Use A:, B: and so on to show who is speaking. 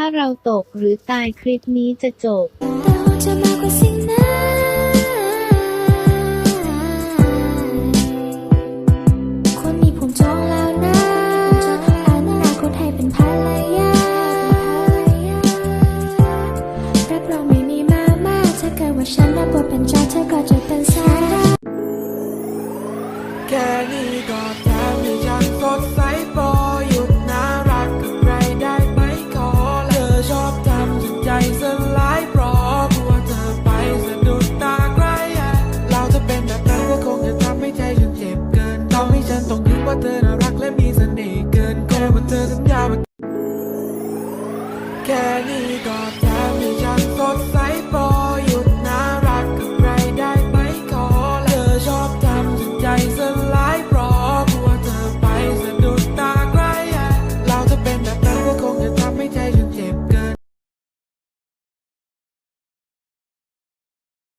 A: ถ้าเราตกหรือตายคลิปนี้จะจบ
B: แต่หัวใจมากกว่าสิ่งนั้นคนนี้ผมจองแล้วนะอนาคตให้เป็นภรรยารับรองไม่มีมาม่าถ้าเกิดว่าฉันรับบทเป็นจอเธอก็จะเป็นสาย
C: น่ห์